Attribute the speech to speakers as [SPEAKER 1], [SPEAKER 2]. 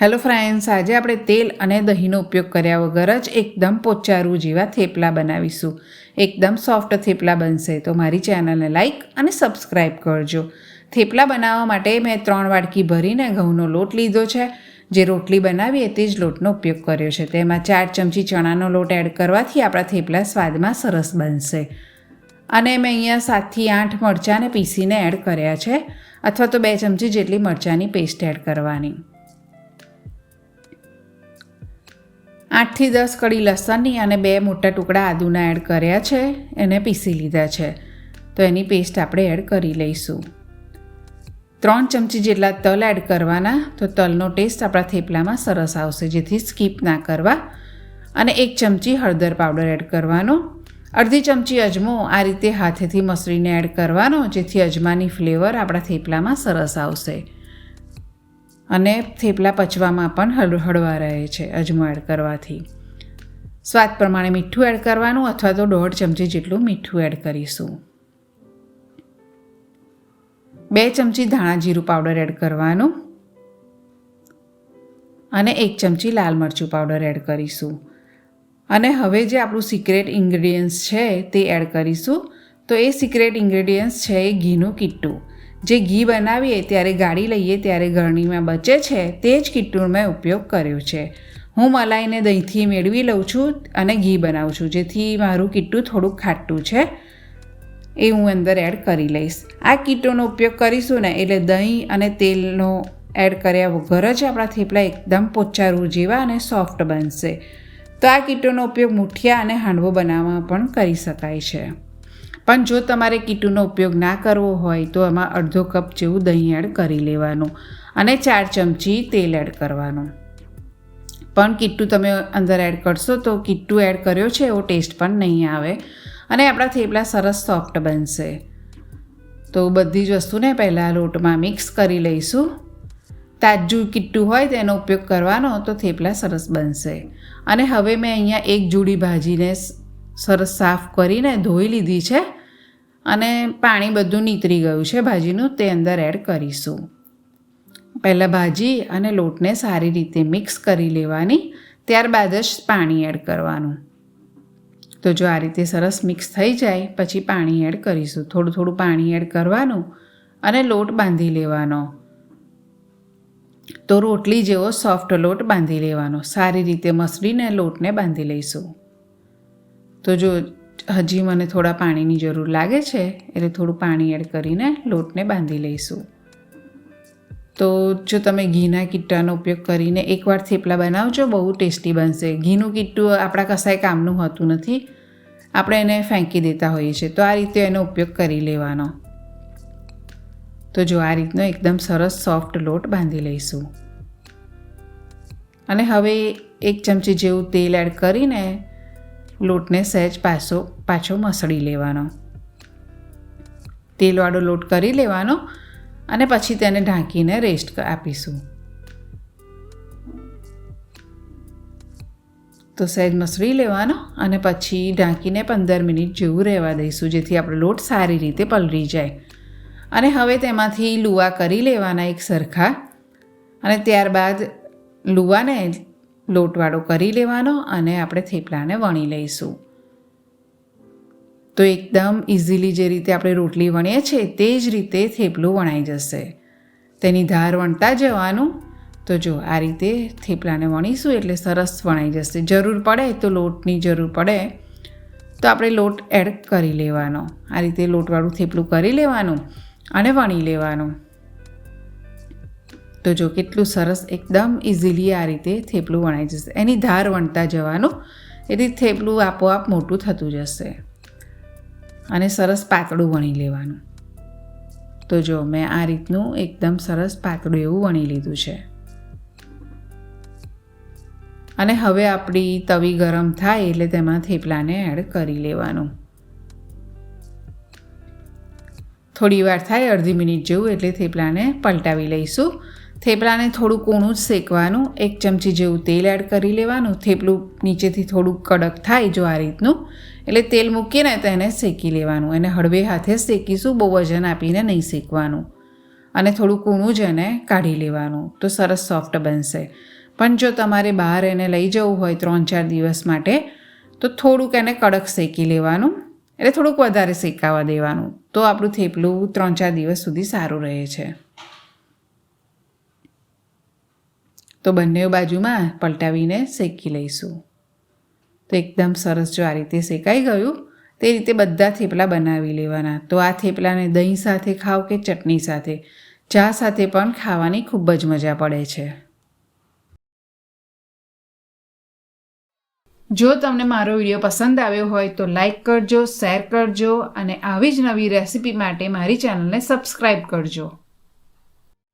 [SPEAKER 1] Hello friends, આજે આપણે તેલ અને દહીંનો ઉપયોગ કર્યા વગર જ એકદમ પોચારું જેવા થેપલા બનાવીશું. એકદમ સોફ્ટ થેપલા બનશે, તો મારી ચેનલને લાઇક અને સબસ્ક્રાઈબ કરજો. થેપલા બનાવવા માટે મેં ત્રણ વાડકી ભરીને ઘઉંનો લોટ લીધો છે. જે રોટલી બનાવીએ તે જ લોટનો ઉપયોગ કર્યો છે. તેમાં ચાર ચમચી ચણાનો લોટ એડ કરવાથી આપણા થેપલા સ્વાદમાં સરસ બનશે. અને મેં અહીંયા સાતથી આઠ મરચાંને પીસીને એડ કર્યા છે, અથવા તો બે ચમચી જેટલી મરચાંની પેસ્ટ એડ કરવાની. આઠથી દસ કળી લસણની અને બે મોટા ટુકડા આદુના એડ કર્યા છે, એને પીસી લીધા છે. તો એની પેસ્ટ આપણે એડ કરી લઈશું. ત્રણ ચમચી જેટલા તલ એડ કરવાના, તો તલનો ટેસ્ટ આપણા થેપલામાં સરસ આવશે, જેથી સ્કીપ ના કરવા. અને એક ચમચી હળદર પાવડર એડ કરવાનો. અડધી ચમચી અજમો આ રીતે હાથેથી મસળીને એડ કરવાનો, જેથી અજમાની ફ્લેવર આપણા થેપલામાં સરસ આવશે. અને થેપલા પચવામાં પણ હળ, હળવા રહે છે અજમો એડ કરવાથી. સ્વાદ પ્રમાણે મીઠું એડ કરવાનું અથવા તો દોઢ ચમચી જેટલું મીઠું એડ કરીશું. બે ચમચી ધાણા જીરું પાવડર એડ કરવાનું અને એક ચમચી લાલ મરચું પાવડર એડ કરીશું. અને હવે જે આપણું સિક્રેટ ઇન્ગ્રેડિયન્ટ્સ છે તે એડ કરીશું. તો એ સિક્રેટ ઇન્ગ્રેડિયન્ટ્સ છે એ ઘીનું કીટ્ટું જે ઘી બનાવીએ ત્યારે ગાળી લઈએ ત્યારે ગરણીમાં બચે છે તે જ કીટું મેં ઉપયોગ કર્યો છે. હું મલાઈને દહીંથી મેળવી લઉં છું અને ઘી બનાવું છું, જેથી મારું કીટું થોડુંક ખાટું છે એ હું અંદર એડ કરી લઈશ. આ કિટ્ટુનો ઉપયોગ કરીશું ને એટલે દહીં અને તેલનો એડ કર્યા વગર જ આપણા થેપલા એકદમ પોચારું જેવા અને સોફ્ટ બનશે. તો આ કીટોનો ઉપયોગ મુઠિયા અને હાંડવો બનાવવામાં પણ કરી શકાય છે. પણ જો તમારે કીટુનો ઉપયોગ ના કરવો હોય તો એમાં અડધો કપ જેવું દહીં એડ કરી લેવાનું અને ચાર ચમચી તેલ એડ કરવાનું. પણ કીટું તમે અંદર એડ કરશો તો કીટું એડ કર્યો છે એવો ટેસ્ટ પણ નહીં આવે અને આપણા થેપલા સરસ સોફ્ટ બનશે. તો બધી જ વસ્તુને પહેલાં લોટમાં મિક્સ કરી લઈશું. તાજું કીટું હોય તેનો ઉપયોગ કરવાનો તો થેપલા સરસ બનશે. અને હવે મેં અહીંયા એક જુડી ભાજીને સરસ સાફ કરીને ધોઈ લીધી છે. અને પાણી બધું નીતરી ગયું છે ભાજીનું, તે અંદર એડ કરીશું. પહેલાં ભાજી અને લોટને સારી રીતે મિક્સ કરી લેવાની, ત્યારબાદ જ પાણી એડ કરવાનું. તો જો આ રીતે સરસ મિક્સ થઈ જાય, પછી પાણી એડ કરીશું. થોડું થોડું પાણી એડ કરવાનું અને લોટ બાંધી લેવાનો. તો રોટલી જેવો સોફ્ટ લોટ બાંધી લેવાનો. સારી રીતે મસળીને લોટને બાંધી લઈશું. તો જો હજી મને થોડા પાણીની જરૂર લાગે છે, એટલે થોડું પાણી એડ કરીને લોટને બાંધી લઈશું. તો જો તમે ઘીના કિટ્ટાનો ઉપયોગ કરીને એકવાર થેપલા બનાવજો, બહુ ટેસ્ટી બનશે. ઘીનું કિટ્ટું આપણા કસાય કામનું હોતું નથી. આપણે એને ફેંકી દેતા હોઈએ છીએ. તો આ રીતે એનો ઉપયોગ કરી લેવાનો. તો જો આ રીતનો એકદમ સરસ સોફ્ટ લોટ બાંધી લઈશું. અને હવે એક ચમચી જેવું તેલ એડ કરીને લોટને સહેજ પાછો પાછો મસળી લેવાનો. તેલવાળો લોટ કરી લેવાનો અને પછી તેને ઢાંકીને રેસ્ટ આપીશું. તો સહેજ મસળી લેવાનો અને પછી ઢાંકીને પંદર મિનિટ જેવું રહેવા દઈશું, જેથી આપણો લોટ સારી રીતે પલળી જાય. અને હવે તેમાંથી લુવા કરી લેવાના એક સરખા. અને ત્યારબાદ લુવાને લોટવાળો કરી લેવાનો અને આપણે થેપલાને વણી લઈશું. તો એકદમ ઇઝીલી જે રીતે આપણે રોટલી વણીએ છીએ તે જ રીતે થેપલું વણાઈ જશે. તેની ધાર વણતા જવાનું. તો જો આ રીતે થેપલાને વણીશું એટલે સરસ વણાઈ જશે. જરૂર પડે તો લોટની જરૂર પડે. તો આપણે લોટ એડ કરી લેવાનો. આ રીતે લોટવાળું થેપલું કરી લેવાનું અને વણી લેવાનું. તો જો કેટલું સરસ એકદમ ઇઝીલી આ રીતે થેપલું વણાઈ જશે. એની ધાર વણતા જવાનું, એથી થેપલું આપોઆપ મોટું થતું જશે. અને સરસ પાતળું વણી લેવાનું. તો જો મેં આ રીતનું એકદમ સરસ પાતળું એવું વણી લીધું છે. અને હવે આપણી તવી ગરમ થાય એટલે તેમાં થેપલાને એડ કરી લેવાનું. થોડી વાર થાય, અડધી મિનિટ જેવું એટલે થેપલાને પલટાવી લઈશું. થેપલાને થોડું કૂણું જ શેકવાનું, એક ચમચી જેવું તેલ એડ કરી લેવાનું. થેપલું નીચેથી થોડું કડક થાય જો આ રીતનું, એટલે તેલ મૂકીને તેને શેકી લેવાનું. એને હળવે હાથે શેકીશું, બહુ વજન આપીને નહીં શેકવાનું. અને થોડું કૂણું જ એને કાઢી લેવાનું, તો સરસ સોફ્ટ બનશે. પણ જો તમારે બહાર એને લઈ જવું હોય ત્રણ ચાર દિવસ માટે, તો થોડુંક એને કડક શેકી લેવાનું, એટલે થોડુંક વધારે શેકાવા દેવાનું. તો આપણું થેપલું ત્રણ ચાર દિવસ સુધી સારું રહે છે. તો બંને બાજુમાં પલટાવીને શેકી લઈશું. તો એકદમ સરસ જો આ રીતે શેકાઈ ગયું, તે રીતે બધા થેપલા બનાવી લેવાના. તો આ થેપલાને દહીં સાથે ખાવ કે ચટણી સાથે? ચા સાથે પણ ખાવાની ખૂબ જ મજા પડે છે. જો તમને મારો વીડિયો પસંદ આવ્યો હોય તો લાઇક કરજો, શેર કરજો અને આવી જ નવી રેસિપી માટે મારી ચેનલને સબસ્ક્રાઈબ કરજો.